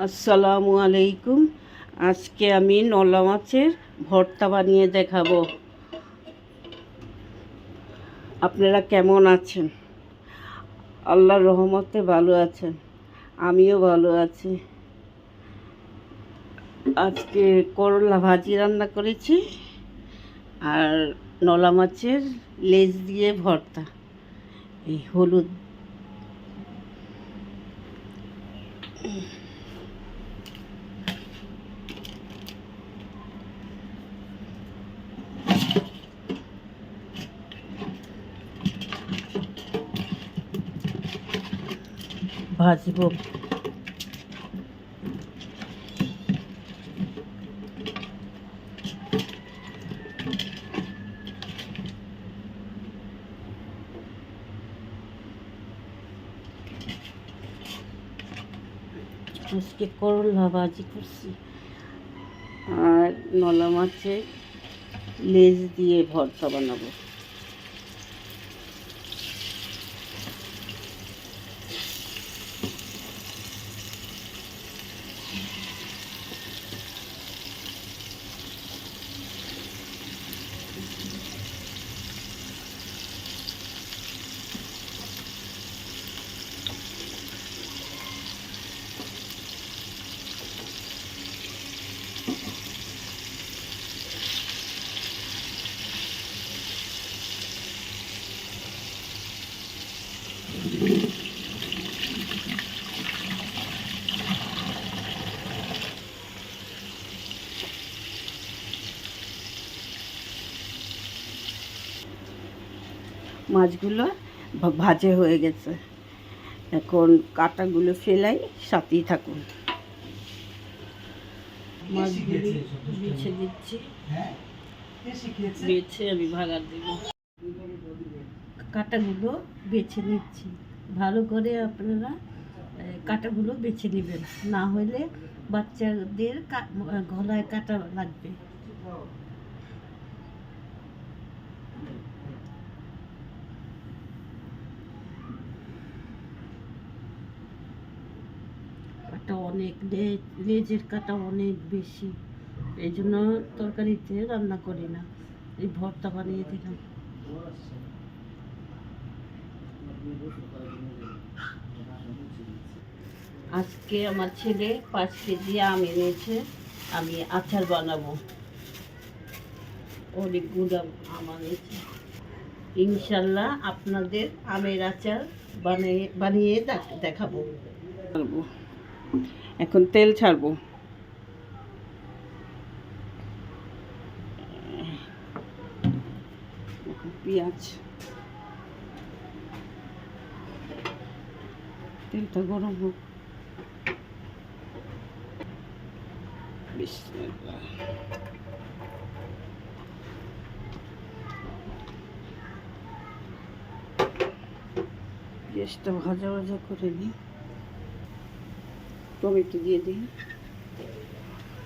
আসসালামু আলাইকুম। আজকে আমি নলা মাছের ভর্তা বানিয়ে দেখাবো। আপনারা কেমন আছেন? আল্লাহর রহমতে ভালো আছেন। আমিও ভালো আছি। আজকে করলা ভাজি রান্না করেছি আর নলা মাছের লেজ দিয়ে ভর্তা, এই হলুদ। ভাজবো। আজকে করলা ভাজি করছি। আর নলা মাছের লেজ দিয়ে ভর্তা বানাবো। মাছগুলো ভাজে হয়ে গেছে। এখন কাটাগুলো ফেলাই সাথেই থাকুন। মাছগুলি বেছে দিচ্ছি। বেছে আমি ভাগার দেব। কাটাগুলো বেছে নিচ্ছি। ভালো করে আপনারা কাটাগুলো বেছে নেবেন। না হলে বাচ্চাদের গলায় কাটা লাগবে। কাটা অনেক লেজের কাটা অনেক বেশি। এই জন্য তরকারিতে রান্না করি না। এই ভর্তা বানিয়ে দিলাম। আজকে আমার ছেলে পাঁচ কেজি আম এনেছে, আমি আচার বানাবো। অনেকগুলো আম এনেছে। ইনশাল্লাহ আপনাদের আমের আচার বানিয়ে বানিয়ে দেখ- দেখাবো। এখন তেল ছাড়বো। পেঁয়াজ। তেলটা গরম হোক। পেঁয়াজটা ভাজা ভাজা করে নিই। টমেটো দিয়ে দিই।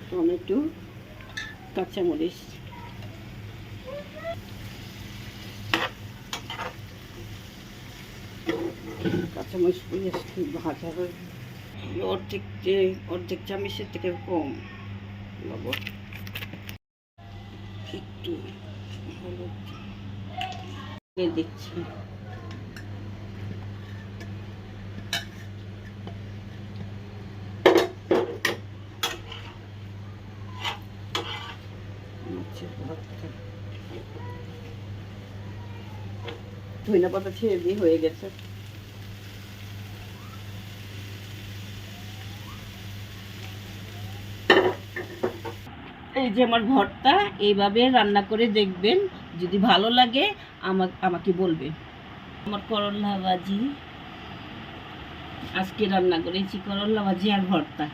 টমেটো কাঁচামরিচ কাঁচামরিচ পেঁয়াজ ভাজা হয়ে অর্ধেক যে, অর্ধেক চামচের থেকে কম একটু দিচ্ছি। মাছের পাতা ছেড়ে দিয়ে হয়ে গেছে। এই যে আমার ভর্তা এইভাবে রান্না করে দেখবেন। যদি ভালো লাগে আমাকে আমাকে বলবেন। আমার করলা ভাজি। আজকে রান্না করেছি করলা ভাজি আর ভর্তা।